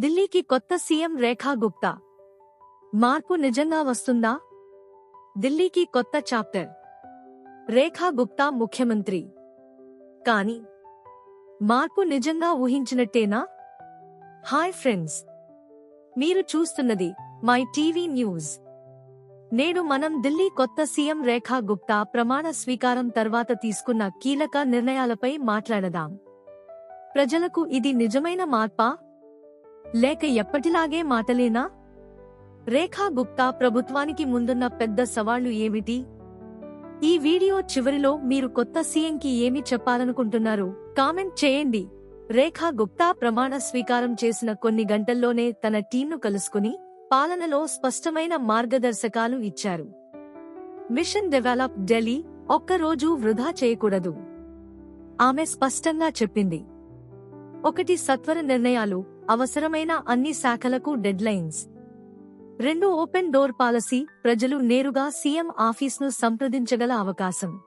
ఢిల్లీకి కొత్త సీఎం రేఖా గుప్తా. మార్పు నిజంగా వస్తుందా? ఢిల్లీకి కొత్త చాప్టర్. రేఖా గుప్తా ముఖ్యమంత్రి. కాని మార్పు నిజంగా ఊహించినట్టేనా? Hi friends. మీరు చూస్తున్నది మై టీవీ న్యూస్. నేడు మనం ఢిల్లీ కొత్త సీఎం రేఖా గుప్తా ప్రమాణ స్వీకారం తర్వాత తీసుకున్న కీలక నిర్ణయాలపై మాట్లాడదాం. ప్రజలకు ఇది నిజమైన మార్పా? లేక ఎప్పటిలాగే మాటలేనా? రేఖా గుప్తా ప్రభుత్వానికి ముందున్న పెద్ద సవాళ్ళు ఏమిటి? ఈ వీడియో చివరిలో మీరు కొత్త సీఎంకి ఏమి చెప్పాలనుకుంటున్నారు? కామెంట్ చేయండి. రేఖా గుప్తా ప్రమాణ స్వీకారం చేసిన కొన్ని గంటల్లోనే తన టీంను కలుసుకుని పాలనలో స్పష్టమైన మార్గదర్శకాలు ఇచ్చారు. మిషన్ డెవలప్ ఢిల్లీ ఒక్కరోజు వృధా చేయకూడదు. ఆమె స్పష్టంగా చెప్పింది. ఒకటి సత్వర నిర్ణయాలు అవసరమైన అన్ని శాఖలకు డెడ్లైన్స్. రెండు ఓపెన్ డోర్ పాలసీ ప్రజలు నేరుగా సీఎం ఆఫీస్ను సంప్రదించగల అవకాశం.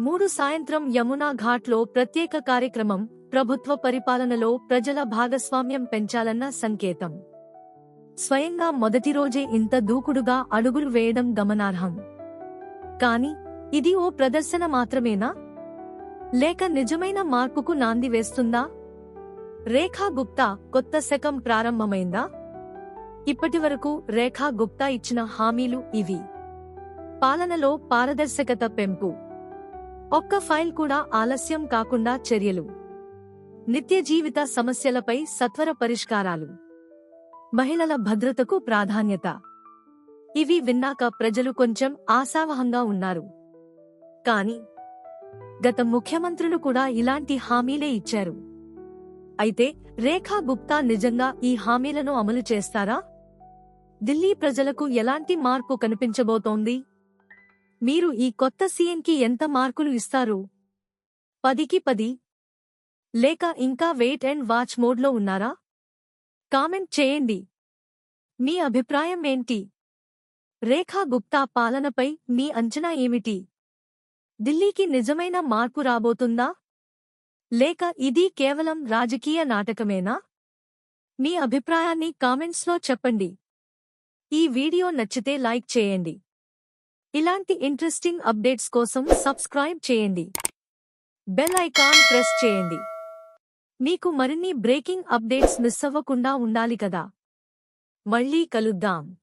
మూడు సాయంత్రం యమునా ఘాట్లో ప్రత్యేక కార్యక్రమం ప్రభుత్వ పరిపాలనలో ప్రజల భాగస్వామ్యం పెంచాలన్న సంకేతం. స్వయంగా మొదటి రోజే ఇంత దూకుడుగా అడుగులు వేయడం గమనార్హం. కాని ఇది ఓ ప్రదర్శన మాత్రమేనా? లేక నిజమైన మార్పుకు నాంది వేస్తుందా? రేఖా గుప్తా కొత్త శకం ప్రారంభమైందా? ఇప్పటివరకు రేఖా గుప్తా ఇచ్చిన హామీలు ఇవి. పాలనలో పారదర్శకత పెంపు. ఒక్క ఫైల్ కూడా ఆలస్యం కాకుండా చర్యలు. నిత్య జీవిత సమస్యలపై సత్వర పరిష్కారాలు. మహిళల భద్రతకు ప్రాధాన్యత. ఇవి విన్నాక ప్రజలు కొంచెం ఆశావహంగా ఉన్నారు. కాని గత ముఖ్యమంత్రులు కూడా ఇలాంటి హామీలే ఇచ్చారు. అయితే రేఖా గుప్తా నిజంగా ఈ హామీలను అమలు చేస్తారా? ఢిల్లీ ప్రజలకు ఎలాంటి మార్పు కనిపించబోతోంది? మీరు ఈ కొత్త సీఎంకి ఎంత మార్కులు ఇస్తారు? పదికి పది. లేక ఇంకా వెయిట్ అండ్ వాచ్ మోడ్లో ఉన్నారా? కామెంట్ చేయండి. మీ అభిప్రాయం ఏంటి? రేఖా గుప్తా పాలనపై మీ అంచనా ఏమిటి? ఢిల్లీకి నిజమైన మార్పు రాబోతుందా? లేక ఇది కేవలం రాజకీయ నాటకమేనా? మీ అభిప్రాయాన్ని కామెంట్స్లో చెప్పండి. ఈ వీడియో నచ్చితే లైక్ చేయండి. ఇలాంటి ఇంట్రెస్టింగ్ అప్డేట్స్ కోసం సబ్స్క్రైబ్ చేయండి. బెల్ ఐకాన్ ప్రెస్ చేయండి. మీకు మరిన్ని బ్రేకింగ్ అప్డేట్స్ మిస్ అవ్వకుండా ఉండాలి కదా. మళ్ళీ కలుద్దాం.